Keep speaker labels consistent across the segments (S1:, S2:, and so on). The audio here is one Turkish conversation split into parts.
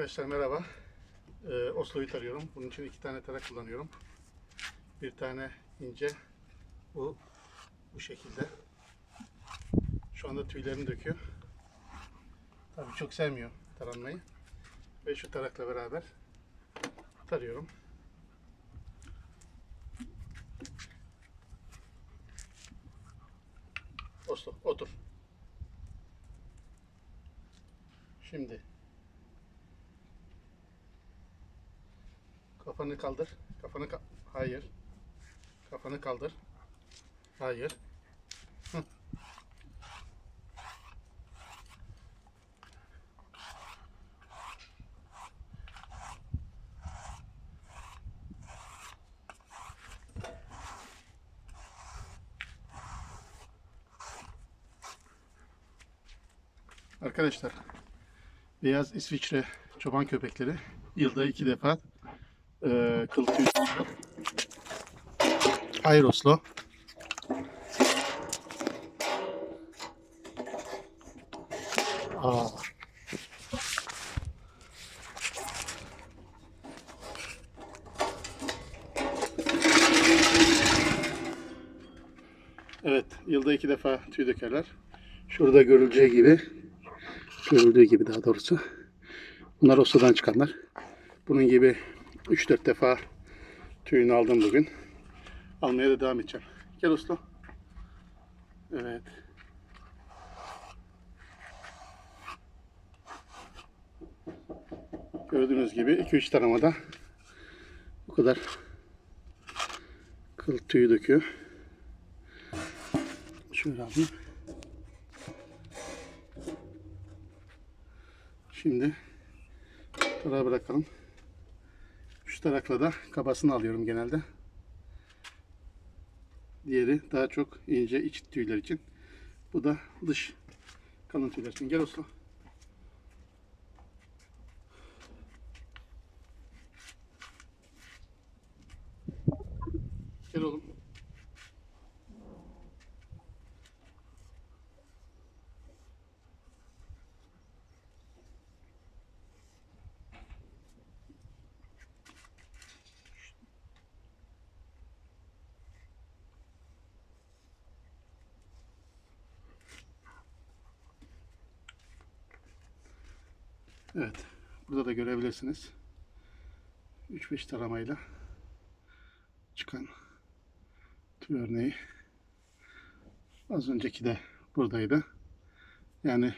S1: Arkadaşlar merhaba. Ee, Oslo'yu tarıyorum. Bunun için iki tane tarak kullanıyorum. Bir tane ince. Bu bu şekilde. Şu anda tüylerini döküyor. Tabii çok sevmiyor taranmayı. Ve şu tarakla beraber tarıyorum. Oslo otur. Şimdi Kafanı kaldır. Kafanı ka- Hayır. Kafanı kaldır. Hayır. Arkadaşlar beyaz İsviçre çoban köpekleri yılda iki defa e, kıl tüy Ayroslo. Aa. Evet, yılda iki defa tüy dökerler. Şurada görüleceği gibi, görüldüğü gibi daha doğrusu. Bunlar Oslo'dan çıkanlar. Bunun gibi 3-4 defa tüyünü aldım bugün. Almaya da devam edeceğim. Gel Oslo. Evet. Gördüğünüz gibi 2-3 taramada bu kadar kıl tüyü döküyor. Şöyle alayım. Şimdi tarağı bırakalım. Şu tarakla da kabasını alıyorum genelde. Diğeri daha çok ince iç tüyler için. Bu da dış kalın tüyler için. Gel Oslo. Gel oğlum. Evet. Burada da görebilirsiniz. 3-5 taramayla çıkan tüy örneği. Az önceki de buradaydı. Yani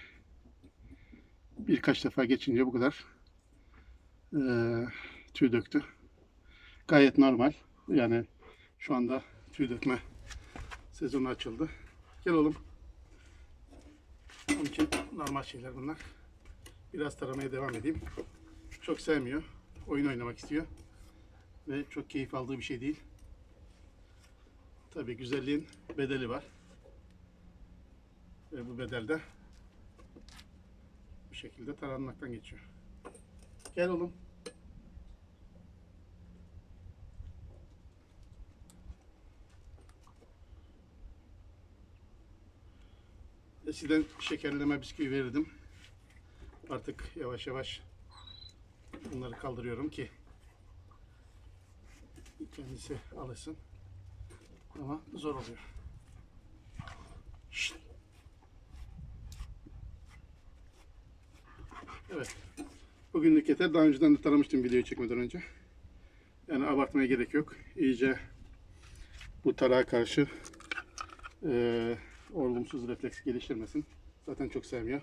S1: birkaç defa geçince bu kadar eee tüy döktü. Gayet normal. Yani şu anda tüy dökme sezonu açıldı. Gel oğlum. Onun için normal şeyler bunlar. Biraz taramaya devam edeyim. Çok sevmiyor. Oyun oynamak istiyor. Ve çok keyif aldığı bir şey değil. Tabii güzelliğin bedeli var. Ve bu bedel de bu şekilde taranmaktan geçiyor. Gel oğlum. Eskiden şekerleme bisküvi verirdim. Artık yavaş yavaş bunları kaldırıyorum ki kendisi alışsın. Ama zor oluyor. Evet. Bugünlük yeter. Daha önceden de taramıştım videoyu çekmeden önce. Yani abartmaya gerek yok. İyice bu tarağa karşı eee olumsuz refleks geliştirmesin. Zaten çok sevmiyor.